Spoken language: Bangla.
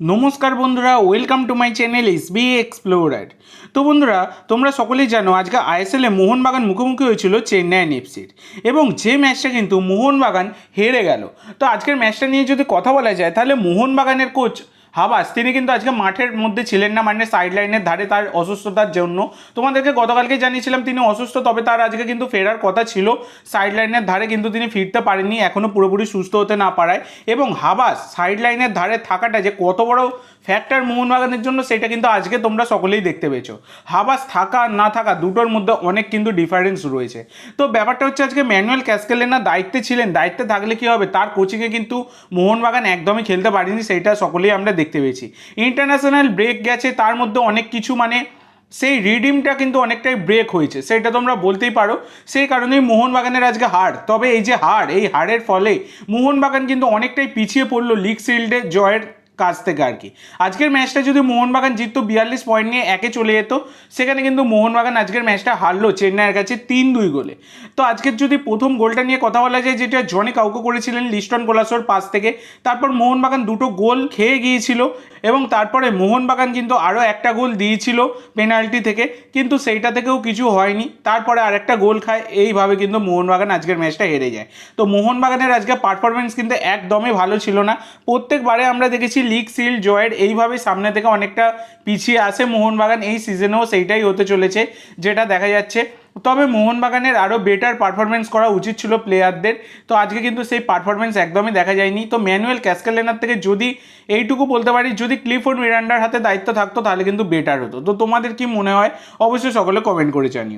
নমস্কার বন্ধুরা welcome to my channel S B explorer তো বন্ধুরা, তোমরা সকলেই জানো, আজকে আইএসএলে মোহনবাগান মুখোমুখি হয়েছিল চেন্নাইন এফসির এবং যে ম্যাচটা কিন্তু মোহনবাগান হেরে গেল। তো আজকের ম্যাচটা নিয়ে যদি কথা বলা যায়, তাহলে মোহনবাগানের কোচ হাবাস তিনি কিন্তু আজকে মাঠের মধ্যে ছিলেন না মানে সাইড লাইনের ধারে তার অসুস্থতার জন্য। তোমাদেরকে গতকালকে জানিয়েছিলাম তিনি অসুস্থ, তবে তার আজকে কিন্তু ফেরার কথা ছিল। সাইড লাইনের ধারে কিন্তু তিনি ফিরতে পারেননি এখনও পুরোপুরি সুস্থ হতে না পারায়। এবং হাবাস সাইড লাইনের ধারে থাকাটা যে কত বড় ফ্যাক্টর মোহনবাগানের জন্য, সেটা কিন্তু আজকে তোমরা সকলেই দেখতে পেয়েছ। হাবাস থাকা না থাকা দুটোর মধ্যে অনেক কিন্তু ডিফারেন্স রয়েছে। তো ব্যাপারটা হচ্ছে আজকে ম্যানুয়াল ক্যাসকেলেনা দায়িত্বে ছিলেন, দায়িত্বে থাকলে কি হবে? তার কোচিংয়ে কিন্তু মোহনবাগান একদমই খেলতে পারেনি সেইটা সকলেই আমরা দেখতে পেয়েছি। ইন্টারন্যাশনাল ব্রেক গেছে, তার মধ্যে অনেক কিছু মানে সেই রিডিমটা কিন্তু অনেকটাই ব্রেক হয়েছে। সেটা তোমরা বলতেই পারো। সেই কারণেই মোহনবাগানের আজকে হার। তবে এই যে হার, এই হারের ফলে মোহনবাগান কিন্তু অনেকটাই পিছিয়ে পড়ল লিগ শিল্ডে জয়ের কাছ থেকে আর কি। আজকের ম্যাচটা যদি মোহনবাগান জিততো, বিয়াল্লিশ পয়েন্ট নিয়ে একে চলে যেত, সেখানে কিন্তু মোহনবাগান আজকের ম্যাচটা হারলো চেন্নাইয়ের কাছে তিন দুই গোলে। তো আজকের যদি প্রথম গোলটা নিয়ে কথা বলা যায়, যেটা জনি কাউকে করেছিলেন লিস্টন কোলাসোর পাস থেকে, তারপর মোহনবাগান দুটো গোল খেয়ে গিয়েছিল এবং তারপরে মোহনবাগান কিন্তু আরও একটা গোল দিয়েছিল পেনাল্টি থেকে, কিন্তু সেইটা থেকেও কিছু হয়নি। তারপরে আরেকটা গোল খায়, এইভাবে কিন্তু মোহনবাগান আজকের ম্যাচটা হেরে যায়। তো মোহনবাগানের আজকে পারফরমেন্স কিন্তু একদমই ভালো ছিল না। প্রত্যেকবারে আমরা দেখেছি লিগ সিল জয়ের এইভাবে সামনে থেকে অনেকটা পিছিয়ে আসে মোহনবাগান। এই সিজনেও সেইটাই হতে চলেছে, যেটা দেখা যাচ্ছে। তবে মোহনবাগানের আরও বেটার পারফরমেন্স করা উচিত ছিল প্লেয়ারদের তো আজকে কিন্তু সেই পারফরমেন্স একদমই দেখা যায়নি। তো ম্যানুয়াল ক্যাসকেলেনার থেকে যদি এইটুকু বলতে পারি, যদি ক্লিফোর্ড মিরান্ডার হাতে দায়িত্ব থাকতো, তাহলে কিন্তু বেটার হতো। তো তোমাদের কি মনে হয়? অবশ্যই সকলে কমেন্ট করে জানিও।